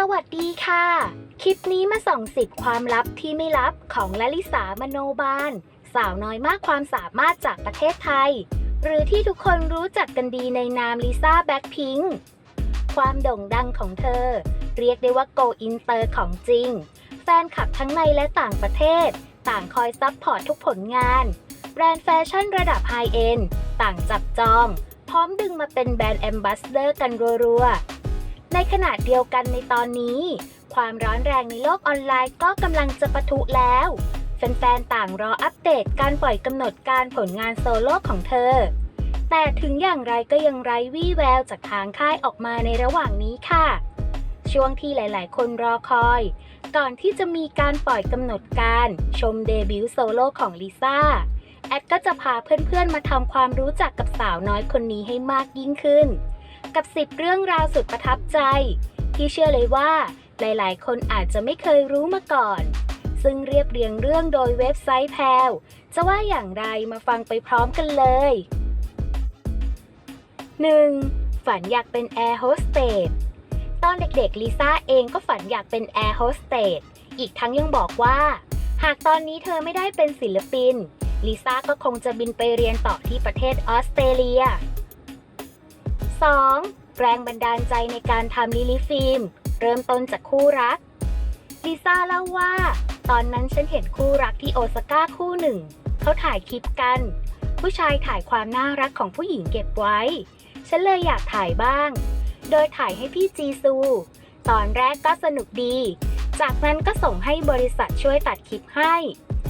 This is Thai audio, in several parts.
สวัสดีค่ะ คลิปนี้มาส่องสิบความลับที่ไม่ลับของลลิสามโนบาล สาวน้อยมากความสามารถจากประเทศไทย หรือที่ทุกคนรู้จักกันดีในนามลิซ่าแบ็คพิงค์ความโด่งดังของเธอ เรียกได้ว่าโกอินเตอร์ของจริง แฟนคลับทั้งในและต่างประเทศ ต่างคอยซัพพอร์ตทุกผลงาน แบรนด์แฟชั่นระดับไฮเอ็นต่างจับจอง พร้อมดึงมาเป็นแบรนด์แอมบาสเดอร์กันรัวๆ ในขณะเดียวกันในตอนนี้ ความร้อนแรงในโลกออนไลน์ก็กำลังจะปะทุแล้ว แฟนๆ ต่างรออัปเดตการปล่อยกำหนดการผลงานโซโล่ของเธอ แต่ถึงอย่างไรก็ยังไร้วี่แววจากทางค่ายออกมาในระหว่างนี้ค่ะ ช่วงที่หลายๆ คนรอคอย ก่อนที่จะมีการปล่อยกำหนดการชมเดบิวต์โซโล่ของลิซ่าแอดก็จะพาเพื่อนๆ มาทำความรู้จักกับสาวน้อยคนนี้ให้มากยิ่งขึ้น กับ 10 เรื่องราวสุดประทับใจ ที่เชื่อเลยว่า หลายๆ คนอาจจะไม่เคยรู้มาก่อน ซึ่งเรียบเรียงเรื่องโดยเว็บไซต์แพลวจะว่าอย่างไรมาฟังไปพร้อมกันเลย 1. ฝันอยากเป็นแอร์โฮสเตสตอนเด็กๆลิซ่าเองก็ฝันอยากเป็นแอร์โฮสเตสอีกทั้งยังบอกว่า หากตอนนี้เธอไม่ได้เป็นศิลปินลิซ่าก็คงจะบินไปเรียนต่อที่ประเทศออสเตรเลีย 2. แรงบันดาลใจในการทำลิลิฟิล์ม เริ่มต้นจากคู่รัก ลิซ่าเล่าว่า ตอนนั้นฉันเห็นคู่รักที่โอซาก้าคู่หนึ่ง เขาถ่ายคลิปกัน ผู้ชายถ่ายความน่ารักของผู้หญิงเก็บไว้ ฉันเลยอยากถ่ายบ้าง โดยถ่ายให้พี่จีซู ตอนแรกก็สนุกดี จากนั้นก็ส่งให้บริษัทช่วยตัดคลิปให้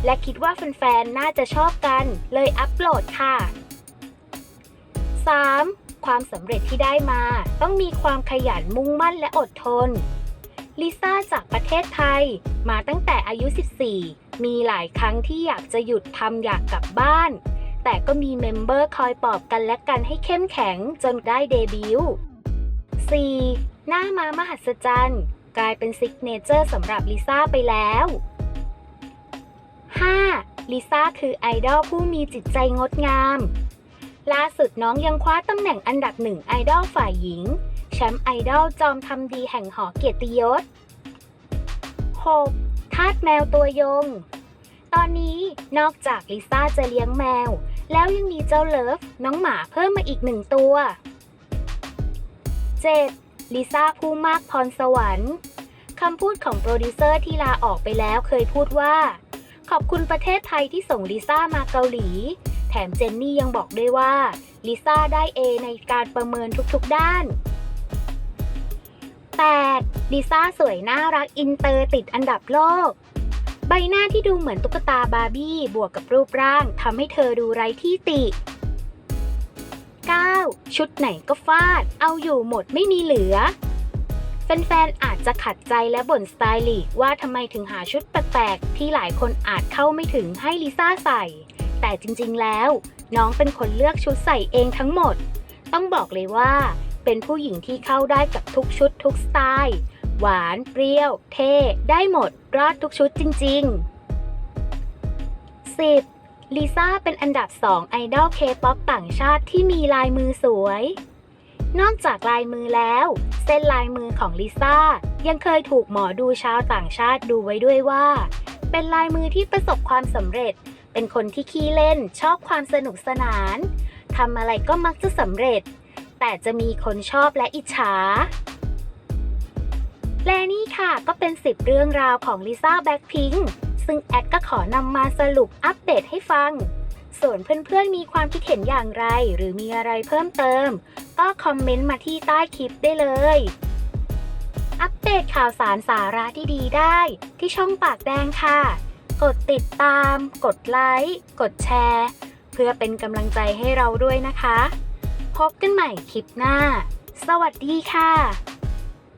และคิดว่าแฟนๆ น่าจะชอบกัน เลยอัปโหลดค่ะ 3. ความสำเร็จที่ได้มา ต้องมีความขยันมุ่งมั่นและอดทน ลิซ่าจากประเทศไทย มาตั้งแต่อายุ 14 มีหลายครั้งที่อยากจะหยุดทำอยากกลับบ้าน แต่ก็มีเมมเบอร์คอยปลอบกันและกันให้เข้มแข็งจนได้เดบิวต์ 4. หน้ามามหัศจรรย์ กลายเป็นซิกเนเจอร์สำหรับลิซ่าไปแล้ว 5. ลิซ่าคือไอดอลผู้มีจิตใจงดงาม ล่าสุดน้องยังคว้าตำแหน่งอันดับหนึ่งไอดอลฝ่ายหญิง แชมป์ไอดอลจอมทำดีแห่งหอเกียรติยศ 6. ทาสแมวตัวยง ตอนนี้นอกจากลิซ่าจะเลี้ยงแมว แล้วยังมีเจ้าเลิฟ น้องหมาเพิ่มมาอีกหนึ่งตัว 7. ลิซ่าผู้มากพรสวรรค์คำพูดของโปรดิวเซอร์ที่ลาออกไปแล้วเคยพูดว่า ขอบคุณประเทศไทยที่ส่งลิซ่ามาเกาหลี ถมเจนนี่ยังบอกด้วยว่าลิซ่าได้ A ในการประเมินทุกๆด้าน 8. ลิซ่าสวยน่ารักอินเตอร์ติดอันดับโลก ใบหน้าที่ดูเหมือนตุ๊กตาบาร์บี้บวกกับรูปร่างทำให้เธอดูไร้ที่ติ 9. ชุดไหนก็ฟาด เอาอยู่หมดไม่มีเหลือ แฟนๆอาจจะขัดใจและบ่นสไตลิสว่าทำไมถึงหาชุดแปลกๆที่หลายคนอาจเข้าไม่ถึงให้ลิซ่าใส่ แต่จริงๆแล้ว น้องเป็นคนเลือกชุดใส่เองทั้งหมด ต้องบอกเลยว่า เป็นผู้หญิงที่เข้าได้กับทุกชุดทุกสไตล์ หวาน เปรี้ยว เท่ ได้หมด รอดทุกชุดจริง ๆ 10. ลิซ่าเป็นอันดับ 2 ไอดอลเคป๊อปต่างชาติที่มีลายมือสวย นอกจากลายมือแล้ว เส้นลายมือของลิซ่ายังเคยถูกหมอดูชาวต่างชาติดูไว้ด้วยว่า เป็นลายมือที่ประสบความสำเร็จ เป็นคนที่ขี้เล่นชอบความสนุกสนานทำอะไรก็มักจะสำเร็จ แต่จะมีคนชอบและอิจฉา และนี่ค่ะก็เป็น 10 เรื่องราวของลิซ่าแบ็คพิงซึ่งแอดก็ขอนำมาสรุปอัปเดตให้ฟัง ส่วนเพื่อนๆมีความคิดเห็นอย่างไร หรือมีอะไรเพิ่มเติม ก็คอมเมนต์มาที่ใต้คลิปได้เลย อัปเดตข่าวสารสาระที่ดีได้ ที่ช่องปากแดงค่ะ ดติดตาม กดไลค์ กดแชร์ เพื่อเป็นกำลังใจให้เราด้วยนะคะ พบกันใหม่คลิปหน้า สวัสดีค่ะ